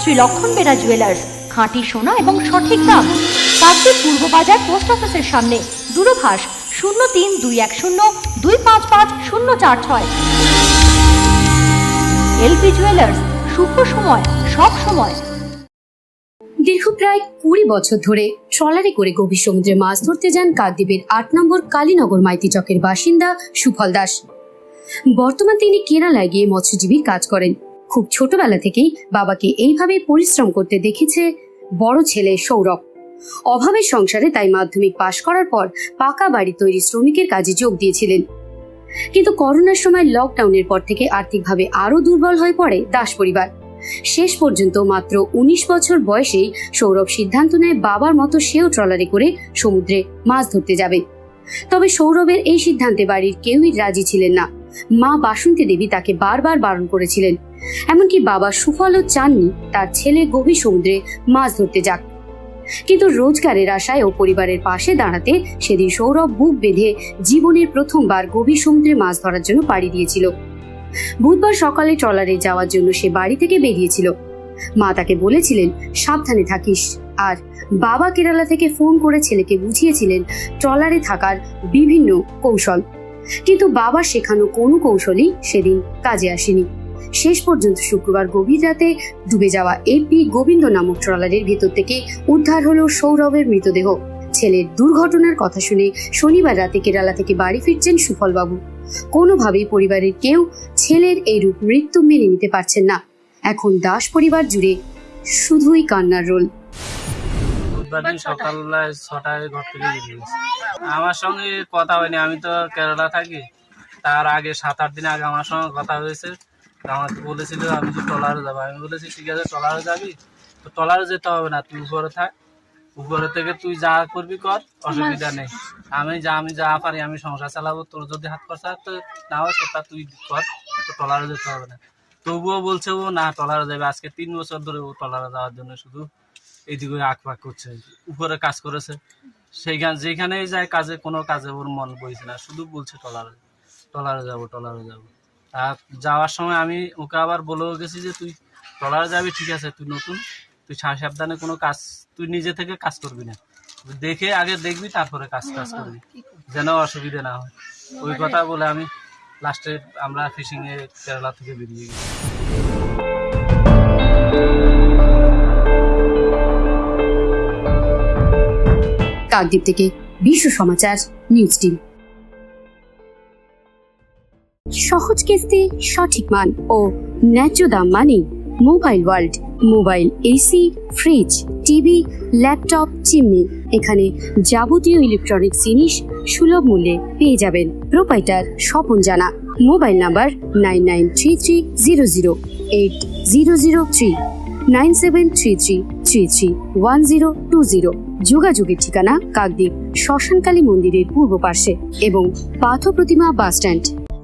শ্রী লক্ষণ বেরা জুয়েলার্স খাঁটি সোনা এবং সঠিক দাম। কাকদ্বীপ পূর্ব বাজার পোস্ট অফিসের সামনে, দূরভাষ শূন্য তিন দুই এক শূন্য দুই পাঁচ পাঁচ শূন্য চার ছয়। এলপি জুয়েলার্স শুভ সময়, সব সময়। দীর্ঘ প্রায় কুড়ি বছর ধরে ট্রলারে করে গভীর সমুদ্রে মাছ ধরতে যান কাকদ্বীপের আট নম্বর কালীনগর মাইতি চকের বাসিন্দা সুফল দাস। বর্তমান তিনি কেরালায় গিয়ে মৎস্যজীবীর কাজ করেন। খুব ছোটবেলা থেকেই বাবাকে এইভাবে পরিশ্রম করতে দেখেছে বড় ছেলে সৌরভ। অভাবের সংসারে তাই মাধ্যমিক পাশ করার পর পাকা বাড়ি তৈরি শ্রমিকের কাজে যোগ দিয়েছিলেন। কিন্তু করোনার সময় লকডাউনের পর থেকে আর্থিকভাবে আরও দুর্বল হয়ে পড়ে দাস পরিবার। শেষ পর্যন্ত মাত্র উনিশ বছর বয়সেই সৌরভ সিদ্ধান্ত নেয় বাবার মতো সেও ট্রলারে করে সমুদ্রে মাছ ধরতে যাবে। তবে সৌরভের এই সিদ্ধান্তে বাড়ির কেউই রাজি ছিলেন না। মা বাসন্তী দেবী তাকে বারবার বারণ করেছিলেন। এমনকি বাবা সুফলও চাননি তার ছেলে গভীর সমুদ্রে মাছ ধরতে যাক। কিন্তু রোজগারের আশায় ও পরিবারের পাশে দাঁড়াতে সেদিন সৌরভ বুক বেঁধে জীবনের প্রথমবার গভীর সমুদ্রে মাছ ধরার জন্য পাড়ি দিয়েছিল। বুধবার সকালে ট্রলারে যাওয়ার জন্য সে বাড়ি থেকে বেরিয়েছিল। মা তাকে বলেছিলেন, সাবধানে থাকিস। আর বাবা কেরালা থেকে ফোন করে ছেলেকে বুঝিয়েছিলেন, ট্রলারে থাকার বিভিন্ন কৌশল। কিন্তু বাবা শেখানো কোনো কৌশলই সেদিন কাজে আসেনি। শেষ পর্যন্ত শুক্রবার গভীর রাতে ডুবে যাওয়া এপি গোবিন্দ নামক ট্রলারের ভেতর থেকে উদ্ধার হলো সৌরভের মৃতদেহ। ছেলের দুর্ঘটনার কথা শুনে শনিবার রাতে কেরালা থেকে বাড়ি ফিরছেন সুফলবাবু। কোনোভাবেই পরিবারের কেউ ছেলের এই রূপ মৃত্যু মেনে নিতে পারছেন না। এখন দাস পরিবার জুড়ে শুধুই কান্নার রোল। আমার সঙ্গে কথা হয়নি, আমি তো কেরালা থাকি। তার আগে সাত, আট দিন আগে আমার সঙ্গে কথা হয়েছে। আমাকে বলেছিল আমি যে ট্রলারে যাব। আমি বলেছি, ঠিক আছে, ট্রলারে যাবি? তো ট্রলারে যেতে হবে না, তুই উপরে থাক। উপরে থেকে তুই যা করবি কর, অসুবিধা নেই। আমি যা আমি যা পারি, আমি সংসার চালাবো। তোর যদি হাত খরচা তো না হয়, সেটা তুই কর। তো ট্রলারে যেতে হবে না। তবুও বলছে ও, না, ট্রলারে যাবে। আজকে তিন বছর ধরে ও ট্রলারে যাওয়ার জন্য শুধু এইদিকে আঁকপাক করছে। উপরে কাজ করেছে। সেইখানে, যেখানেই যায় কাজে, কোনো কাজে ওর মন বইছে না। শুধু বলছে টলারে টলারে যাব টলারে যাব। আর যাওয়ার সময় আমি ওকে আবার বলেও গেছি যে তুই টলারে যাবি ঠিক আছে তুই নতুন তুই সাবধানে কোনো কাজ তুই নিজে থেকে কাজ করবি না। দেখে আগে দেখবি তারপরে কাজ কাজ করবি। যেন অসুবিধা না হয়। ওই কথা বলে আমি লাস্টে আমরা ফিশিংয়ে কেরালা থেকে বেরিয়ে গেছি কাকদ্বীপ থেকে বিশ্ব সমাচার নিউজ টিম সহজ কিস্তি, সঠিক মান ও ন্যায্য দাম মানে mobile world, mobile AC, fridge, TV, laptop, chimney. এখানে যাবতীয় ইলেকট্রনিক্স জিনিস সুলভ মূল্যে পেয়ে যাবেন। Proprietor Swapan Jana. Mobile number nine nine three three zero zero eight zero zero three, nine seven three three three three one zero two zero. যোগাযোগের ঠিকানা কাকদ্বীপ শ্মশানকালী মন্দিরের পূর্ব পার্শ্বে এবং পাথ প্রতিমা বাস স্ট্যান্ড